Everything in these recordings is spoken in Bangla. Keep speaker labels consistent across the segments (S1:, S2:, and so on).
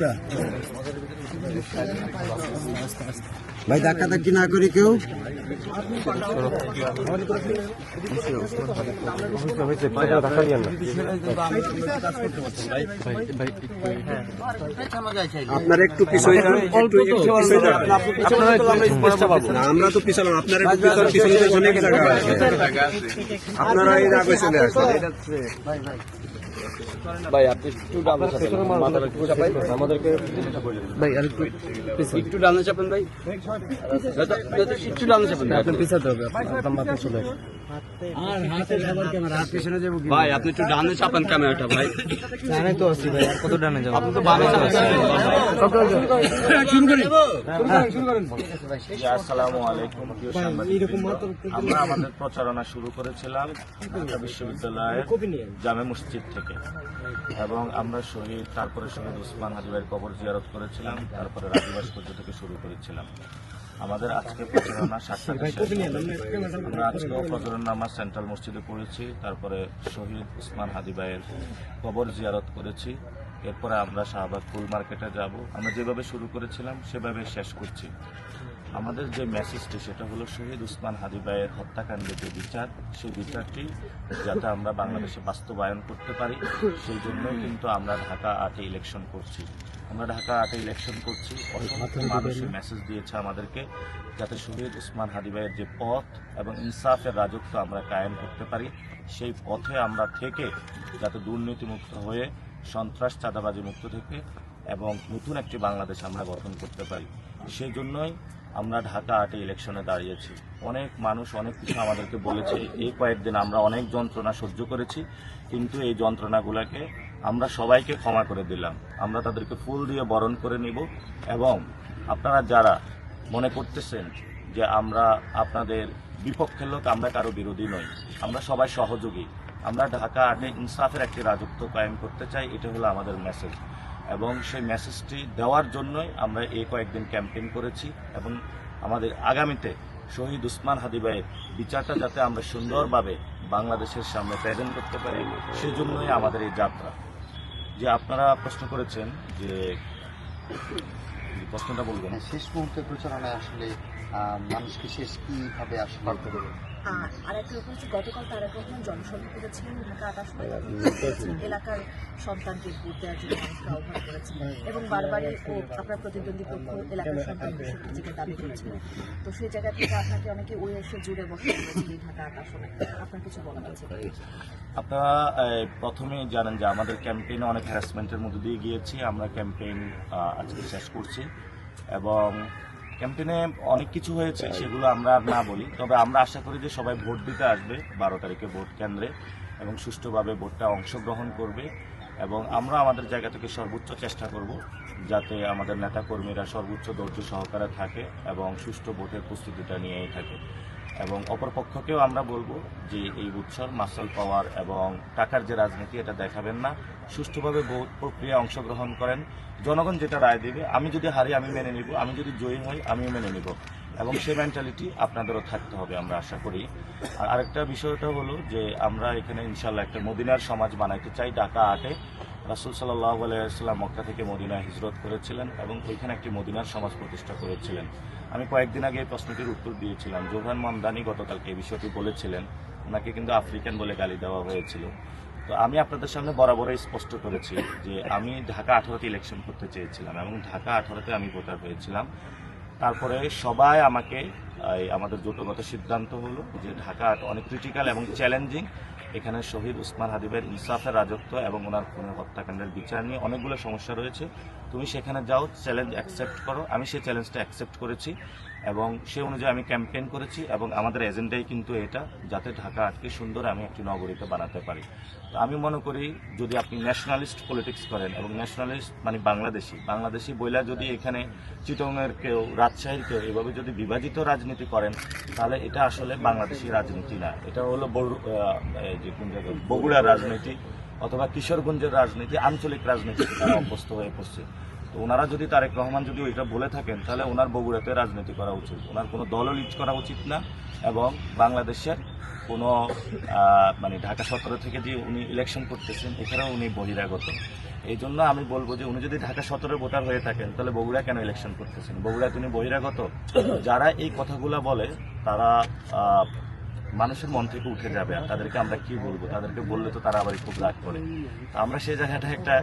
S1: আমরা। ভাই ধাক্কা ধাক্কি না করি কেউ? আপনার একটু পিছনে আমরা তো পিছলাম আপনারা পিছনে অনেক জায়গা আছে। আপনারা এর আগে চলে আসেন।
S2: ভাই আপনি একটু ডানে চাপেন। মাথাটা একটু চাপাই। আমাদেরকে ভাই আর একটু একটু ডানে চাপেন ভাই। দাদা, দাদা, একটু ডানে চাপেন আপনি পিছাতে হবে আপনার মাথা চলে
S1: আর হাতে সবার ক্যামেরা হাত পিছনে যাব কি?
S2: ভাই আপনি একটু ডানে চাপেন ক্যামেরাটা ভাই।
S1: জানাই তো আছি ভাই কত ডানে যাব
S2: আপনি তো বামে চাপেন।
S3: জি, আসসালামু আলাইকুম আমরা আমাদের প্রচারণা শুরু করেছিলাম ঢাকা বিশ্ববিদ্যালয়ের জামে মসজিদ থেকে। এবং আমরা শহীদ তারপরে শহীদ উসমান হাজিবের কবর জিয়ারত করেছিলাম তারপরে রাজু ভাস্কর্য থেকে শুরু করেছিলাম। আমাদের আজকে প্রচারণা সাতটাতে আমরা আজকে প্রচারণা নামা সেন্ট্রাল মসজিদে পড়েছি তারপরে শহীদ উসমান হাদিবাইয়ের কবর জিয়ারত করেছি। এরপরে আমরা শাহবাগ ফুল মার্কেটে যাব। আমরা যেভাবে শুরু করেছিলাম সেভাবে শেষ করছি। আমাদের যে মেসেজটি সেটা হলো শহীদ উসমান হাদিবাইয়ের হত্যাকাণ্ডের যে বিচার সেই বিচারটি যাতে আমরা বাংলাদেশে বাস্তবায়ন করতে পারি সেই জন্যই কিন্তু আমরা ঢাকা আটে ইলেকশন করছি। আমরা ঢাকা আটে ইলেকশন করছি। অসংখ্য মানুষের মেসেজ দিয়েছে আমাদেরকে যাতে শহীদ উসমান হাদিবাইয়ের যে পথ এবং ইনসাফের রাজত্ব আমরা কায়েম করতে পারি সেই পথে আমরা থেকে যাতে দুর্নীতিমুক্ত হয়ে সন্ত্রাস চাঁদাবাজি মুক্ত থেকে এবং নতুন একটি বাংলাদেশ আমরা গঠন করতে পারি। সেই জন্যই আমরা ঢাকা আটে ইলেকশনে দাঁড়িয়েছি। অনেক মানুষ অনেক কিছু আমাদেরকে বলেছে। এই কয়েকদিন আমরা অনেক যন্ত্রণা সহ্য করেছি, কিন্তু এই যন্ত্রণাগুলোকে আমরা সবাইকে ক্ষমা করে দিলাম। আমরা তাদেরকে ফুল দিয়ে বরণ করে নিব এবং আপনারা যারা মনে করতেছেন যে আমরা আপনাদের বিপক্ষের লোক, আমরা কারও বিরোধী নই। আমরা সবাই সহযোগী। আমরা ঢাকা আটে ইনসাফের একটি রাজত্ব কায়েম করতে চাই, এটা হলো আমাদের মেসেজ এবং সেই মেসেজটি দেওয়ার জন্যই আমরা এই কয়েকদিন ক্যাম্পেইন করেছি এবং আমাদের আগামীতে শহীদ উসমান হাদিবাইয়ের বিচারটা যাতে আমরা সুন্দরভাবে বাংলাদেশের সামনে প্রেজেন্ট করতে পারি সেজন্যই আমাদের এই যাত্রা। যে আপনারা প্রশ্ন করেছেন যে প্রশ্নটা বলবেন।
S4: শেষ মুহূর্তে প্রচারণায় আসলে মানুষকে শেষ কীভাবে আসলে
S5: আর আরেকটা ব্যাপার হচ্ছে গতকাল তারা রহমান জনসভা করেছিলেন ঢাকা আটাশ এলাকার সন্তানকে ভোট দেওয়ার জন্য মানুষকে আহ্বান করেছেন। এবং বারবারই ও আপনার প্রতিদ্বন্দ্বী পক্ষ এলাকার সন্তান হিসেবে দাবি করেছিলেন তো সেই জায়গা থেকে আপনাকে অনেকে ওই এসে জুড়ে বসে ঢাকা আপনার কিছু বলার আছে?
S3: আপনারা আহ, প্রথমেই জানেন যে আমাদের ক্যাম্পেইনে অনেক হ্যারাসমেন্টের মধ্যে দিয়ে গিয়েছি। আমরা ক্যাম্পেইন আজকে শেষ করছি। এবং ক্যাম্পেইনে অনেক কিছু হয়েছে, সেগুলো আমরা আর না বলি। তবে আমরা আশা করি যে সবাই ভোট দিতে আসবে, বারো তারিখে ভোট কেন্দ্রে, এবং সুষ্ঠুভাবে ভোটটা অংশগ্রহণ করবে। এবং আমরা আমাদের জায়গা থেকে সর্বোচ্চ চেষ্টা করব যাতে আমাদের নেতাকর্মীরা সর্বোচ্চ ধৈর্য সহকারে থাকে এবং সুষ্ঠু ভোটের প্রস্তুতিটা নিয়েই থাকে। এবং অপরপক্ষকেও আমরা বলব যে এই উৎসব মাসল পাওয়ার এবং টাকার যে রাজনীতি, এটা দেখাবেন না। সুষ্ঠুভাবে ভোট প্রক্রিয়া অংশগ্রহণ করেন। জনগণ যেটা রায় দেবে, আমি যদি হারি আমি মেনে নিব। আমি যদি জয়ী হই, আমিও মেনে নিব। এবং সেই মেন্টালিটি আপনাদেরও থাকতে হবে, আমরা আশা করি। আর আরেকটা বিষয়টা হলো যে আমরা এখানে ইনশাল্লাহ একটা মদিনার সমাজ বানাইতে চাই, ঢাকা আটে। রাসুল সাল্লাহ আলাইসাল্লাম মক্কা থেকে মদিনায় হিজরত করেছিলেন এবং ওইখানে একটি মদিনার সমাজ প্রতিষ্ঠা করেছিলেন। আমি কয়েকদিন আগে এই প্রশ্নটির উত্তর দিয়েছিলাম। জোহান মমদানি গতকালকে এই বিষয়টি বলেছিলেন। ওনাকে কিন্তু আফ্রিকান বলে গালি দেওয়া হয়েছিল। তো আমি আপনাদের সামনে বরাবরই স্পষ্ট করেছি যে আমি ঢাকা আঠারোতে ইলেকশন করতে চেয়েছিলাম এবং ঢাকা আঠারোতে আমি ভোটার হয়েছিলাম। তারপরে সবাই আমাকে আমাদের জোটগত সিদ্ধান্ত হলো যে ঢাকা অনেক ক্রিটিক্যাল এবং চ্যালেঞ্জিং এখানে শহীদ উসমান হাদিবের ইনসাফের রাজত্ব এবং ওনার খুনের হত্যাকাণ্ডের বিচার নিয়ে অনেকগুলো সমস্যা রয়েছে। তুমি সেখানে যাও চ্যালেঞ্জ অ্যাকসেপ্ট করো। আমি সেই চ্যালেঞ্জটা অ্যাকসেপ্ট করেছি। এবং সে অনুযায়ী আমি ক্যাম্পেইন করেছি এবং আমাদের এজেন্ডাই কিন্তু এটা, যাতে ঢাকা আটকে সুন্দর আমি একটি নগরীতে বানাতে পারি। তো আমি মনে করি, যদি আপনি ন্যাশনালিস্ট পলিটিক্স করেন এবং ন্যাশনালিস্ট মানে বাংলাদেশি বাংলাদেশি বইলা যদি এখানে চিটংয়ের কেউ, রাজশাহীর কেউ এভাবে যদি বিভাজিত রাজনীতি করেন, তাহলে এটা আসলে বাংলাদেশি রাজনীতি না। এটা হলো বগুড়ার রাজনীতি অথবা কিশোরগঞ্জের রাজনীতি, আঞ্চলিক রাজনীতি অভ্যস্ত হয়ে পড়ছে। তো ওনারা যদি তারেক রহমান যদি ওইটা বলে থাকেন, তাহলে ওনার বগুড়াতে রাজনীতি করা উচিত। ওনার কোনো দলও লিড করা উচিত না এবং বাংলাদেশের কোনো মানে ঢাকা সতেরো থেকে যে উনি ইলেকশন করতেছেন, এখানেও উনি বহিরাগত। এই জন্য আমি বলব যে উনি যদি ঢাকা সতেরো ভোটার হয়ে থাকেন, তাহলে বগুড়া কেন ইলেকশন করতেছেন? বগুড়া তিনি বহিরাগত। যারা এই কথাগুলো বলে, তারা মানুষের মন থেকে উঠে যাবে আর তাদেরকে আমরা কি বলব? তাদেরকে বললে তো তারা আবার খুব রাগ করে। আমরা সেই জায়গাটা একটা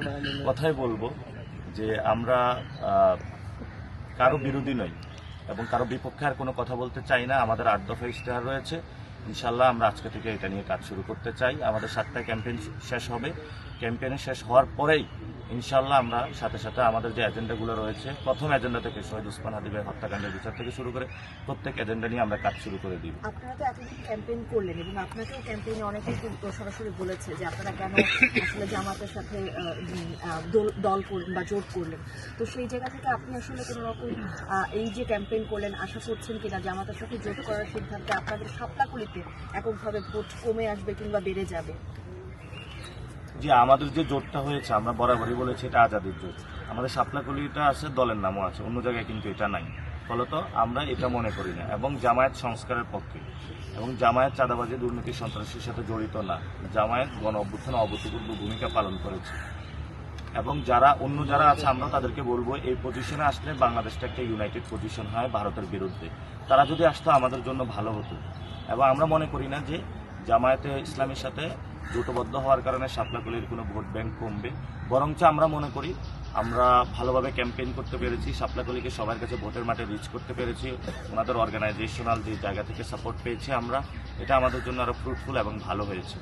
S3: কথাই বলব যে আমরা কারও বিরোধী নই এবং কারও বিপক্ষে আর কোনো কথা বলতে চাই না। আমাদের আট দফা ইশতেহার রয়েছে। ইনশাল্লাহ আমরা আজকে থেকে এটা নিয়ে কাজ শুরু করতে চাই। আমাদের সাতটা ক্যাম্পেইন শেষ হবে। ক্যাম্পেইনে শেষ হওয়ার পরেই ইনশাল্লাহ আমরা সাথে সাথে আমাদের যে এজেন্ডাগুলো রয়েছে, প্রথম এজেন্ডা থেকে শহীদ উসমান হাদিবের হত্যাকাণ্ডের বিচার থেকে শুরু করে প্রত্যেক এজেন্ডা নিয়ে আমরা কাজ শুরু করে দিব।
S5: আপনারা তো এতদিন ক্যাম্পেইন করলেন এবং আপনাকেও ক্যাম্পেইনে অনেকে সরাসরি বলেছে যে আপনারা আসলে সাথে দল- করলেন বা জোট করলেন। তো সেই জায়গা থেকে আপনি আসলে কোনো রকম এই যে ক্যাম্পেইন করলেন, আশা করছেন সাথে করার সিদ্ধান্তে আপনাদের সাপলাকুলিতে এককভাবে ভোট কমে আসবে কিংবা বেড়ে যাবে।
S3: যে আমাদের যে জোটটা হয়েছে, আমরা বরাবরই বলেছি এটা আজাদের জোট। আমাদের সাপলাকলিটা আছে, দলের নামও আছে, অন্য জায়গায় কিন্তু এটা নাই। ফলত আমরা এটা মনে করি না, এবং জামায়াত সংস্কারের পক্ষে। এবং জামায়াত চাঁদাবাজি, দুর্নীতি, সন্ত্রাসের সাথে জড়িত না। জামায়াত গণ অভ্যুত্থানে অভূতপূর্ব ভূমিকা পালন করেছে। এবং যারা, অন্য যারা আছে, আমরা তাদেরকে বলব, এই পজিশনে আসলে বাংলাদেশটা একটা ইউনাইটেড পজিশন হয় ভারতের বিরুদ্ধে। তারা যদি আসতো, আমাদের জন্য ভালো হতো। এবং আমরা মনে করি না যে জামায়াতে ইসলামের সাথে জোটবদ্ধ হওয়ার কারণে সাপলাকলির কোনো ভোট ব্যাংক কমবে। বরঞ্চ আমরা মনে করি আমরা ভালোভাবে ক্যাম্পেইন করতে পেরেছি, সাপলাকলিকে সবার কাছে ভোটের মাঠে রিচ করতে পেরেছি, ওনাদের অর্গানাইজেশনাল যে জায়গা থেকে সাপোর্ট পেয়েছি আমরা, এটা আমাদের জন্য আরও ফ্রুটফুল এবং ভালো হয়েছে।